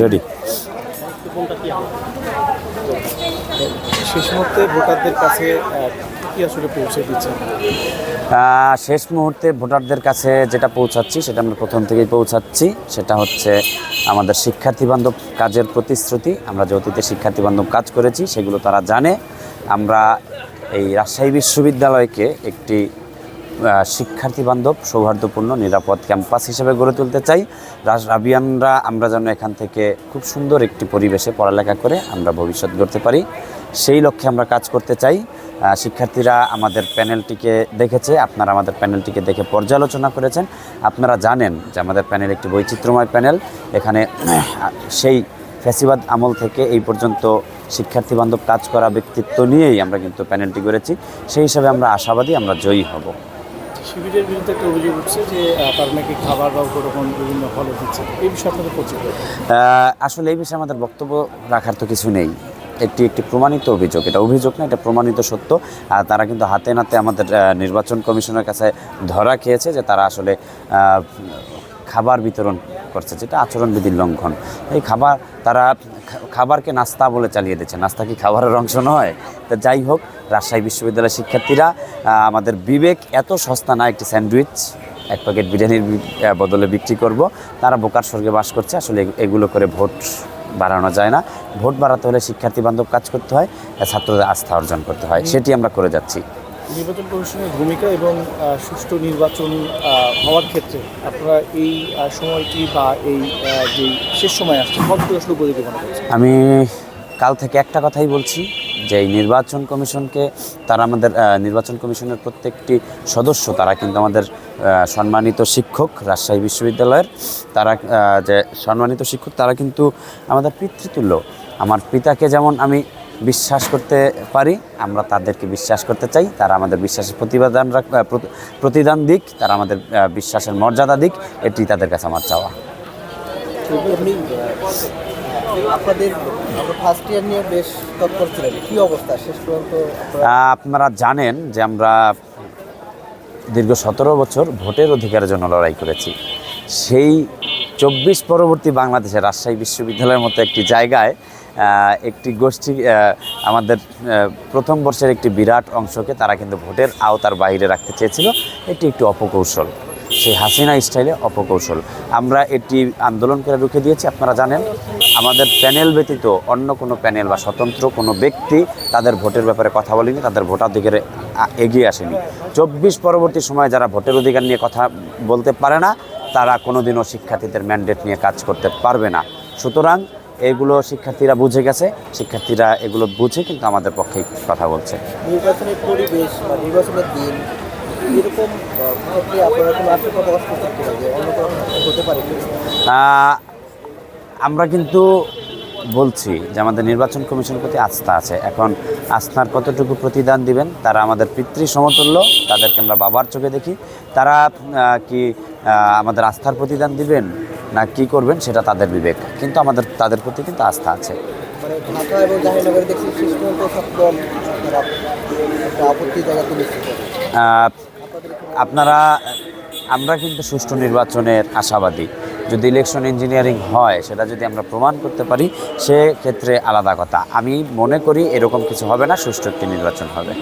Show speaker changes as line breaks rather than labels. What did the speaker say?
Ready
শেষ মুহূর্তে ভোটারদের কাছে কি আসলে পৌঁছে দিচ্ছেন?
শেষ মুহূর্তে ভোটারদের কাছে যেটা পৌঁছাচ্ছি সেটা আমরা প্রথম থেকেই পৌঁছাচ্ছি সেটা হচ্ছে আমাদের শিক্ষার্থী বান্ধব কাজের প্রতিশ্রুতি। আমরা যে অতীতে শিক্ষার্থী বান্ধব কাজ করেছি সেগুলো তারা জানে। আমরা এই রাজশাহী বিশ্ববিদ্যালয়কে একটি শিক্ষার্থী বান্ধব, সৌহার্দ্যপূর্ণ, নিরাপদ ক্যাম্পাস হিসেবে গড়ে তুলতে চাই। রাবিয়ানরা, আমরা যেন এখান থেকে খুব সুন্দর একটি পরিবেশে পড়ালেখা করে আমরা ভবিষ্যৎ গড়তে পারি। সেই লক্ষ্যে আমরা কাজ করতে চাই। শিক্ষার্থীরা আমাদের প্যানেলটিকে দেখেছে, আপনারা আমাদের প্যানেলটিকে দেখে পর্যালোচনা করেছেন। আপনারা জানেন যে আমাদের প্যানেল একটি বৈচিত্র্যময় প্যানেল। এখানে সেই ফ্যাসিবাদ আমল থেকে এই পর্যন্ত শিক্ষার্থী বান্ধব কাজ করা ব্যক্তিত্ব নিয়েই আমরা কিন্তু প্যানেলটি করেছি সেই হিসাবে আমরা আশাবাদী, আমরা জয়ী হব।
শিবিরের বিরুদ্ধে একটা অভিযোগ উঠছে যে তার নাকি খাবার বা ওরকম বিভিন্ন ফলে দিচ্ছে। এই বিষয়ে আপনাদের
প্রচুর আসলে এই বিষয়ে আমাদের বক্তব্য রাখার তো কিছু নেই। এটি একটি প্রমাণিত অভিযোগ। এটা অভিযোগ না, এটা প্রমাণিত সত্য। আর তারা কিন্তু হাতে নাতে আমাদের নির্বাচন কমিশনের কাছে ধরা খেয়েছে যে তারা আসলে খাবার বিতরণ করছে যেটা আচরণবিধির লঙ্ঘন। এই খাবার তারা খাবারকে নাস্তা বলে চালিয়ে দিচ্ছে। নাস্তা কি খাবারের অংশ নয়? তা যাই হোক রাজশাহী বিশ্ববিদ্যালয়ের শিক্ষার্থীরা আমাদের বিবেক এত সস্তা না একটি স্যান্ডউইচ এক প্যাকেট বিরিয়ানির বদলে বিক্রি করব। তারা বোকার স্বর্গে বাস করছে। আসলে এগুলো করে ভোট বাড়ানো যায় না। ভোট বাড়াতে হলে শিক্ষার্থী বান্ধব কাজ করতে হয় ছাত্রদের আস্থা অর্জন করতে হয়। সেটি আমরা করে যাচ্ছি।
নির্বাচন কমিশনের ভূমিকা এবং সুষ্ঠু নির্বাচন হওয়ার ক্ষেত্রে আপনারা এই সময়টি বা এই যে শেষ সময় আসছে কতটুকু আসলে উপযোগী মনে
আমি কাল থেকে একটা কথাই বলছি, যে এই নির্বাচন কমিশনকে তারা আমাদের নির্বাচন কমিশনের প্রত্যেকটি সদস্য, তারা কিন্তু আমাদের সম্মানিত শিক্ষক, রাজশাহী বিশ্ববিদ্যালয়ের, তারা যে সম্মানিত শিক্ষক, তারা কিন্তু আমাদের পিতৃতুল্য। আমার পিতাকে যেমন আমি বিশ্বাস করতে পারি আমরা তাদেরকে বিশ্বাস করতে চাই তারা আমাদের বিশ্বাসের প্রতিবাদান রাখ প্রতিদান দিক তারা আমাদের বিশ্বাসের মর্যাদা দিক এটি তাদের কাছে আমার চাওয়া।
আপনাদের ফার্স্ট ইয়ার নিয়ে বেশ তৎপর ছিলেন কি অবস্থা? শেষ পর্যন্ত আপনারা
জানেন যে আমরা দীর্ঘ সতেরো বছর ভোটের অধিকারের জন্য লড়াই করেছি। সেই চব্বিশ পরবর্তী বাংলাদেশে রাজশাহী বিশ্ববিদ্যালয়ের মতো একটি জায়গায় একটি গোষ্ঠী আমাদের প্রথম বর্ষের একটি বিরাট অংশকে তারা কিন্তু ভোটের আওতার বাইরে রাখতে চেয়েছিল। এটি একটি অপকৌশল, সেই হাসিনা স্টাইলে অপকৌশল। আমরা এটি আন্দোলন করে রুখে দিয়েছি, আপনারা জানেন। আমাদের প্যানেল ব্যতীত অন্য কোনো প্যানেল বা স্বতন্ত্র কোনো ব্যক্তি তাদের ভোটের ব্যাপারে কথা বলেনি, তাদের ভোটাধিকারে এগিয়ে আসেনি। চব্বিশ পরবর্তী সময়ে যারা ভোটের অধিকার নিয়ে কথা বলতে পারে না, তারা কোনোদিনও শিক্ষার্থীদের ম্যান্ডেট নিয়ে কাজ করতে পারবে না। সুতরাং এগুলো শিক্ষার্থীরা বুঝে গেছে শিক্ষার্থীরা এগুলো বুঝে কিন্তু আমাদের পক্ষেই কথা বলছে।
নির্বাচনের পরিবেশ বা নির্বাচনের দিন এরকম
আমরা কিন্তু বলছি যে আমাদের নির্বাচন কমিশনের প্রতি আস্থা আছে। এখন আস্থার কতটুকু প্রতিদান দিবেন তারা আমাদের পিতৃ সমতুল্য তাদেরকে আমরা বাবার চোখে দেখি। তারা কি আমাদের আস্থার প্রতিদান দিবেন? না কি করবেন সেটা তাদের বিবেক। কিন্তু আমাদের তাদের প্রতি কিন্তু আস্থা আছে।
মানে ঢাকা এবং জাহাঙ্গীরনগরে দেখছি শেষ পর্যন্ত সব আপত্তি জায়গা তুলেছে
আপনারা আমরা কিন্তু সুষ্ঠু নির্বাচনের আশাবাদী। যদি ইলেকশন ইঞ্জিনিয়ারিং হয় সেটা যদি আমরা প্রমাণ করতে পারি সেক্ষেত্রে আলাদা কথা। আমি মনে করি এরকম কিছু হবে না সুষ্ঠু একটি নির্বাচন হবে।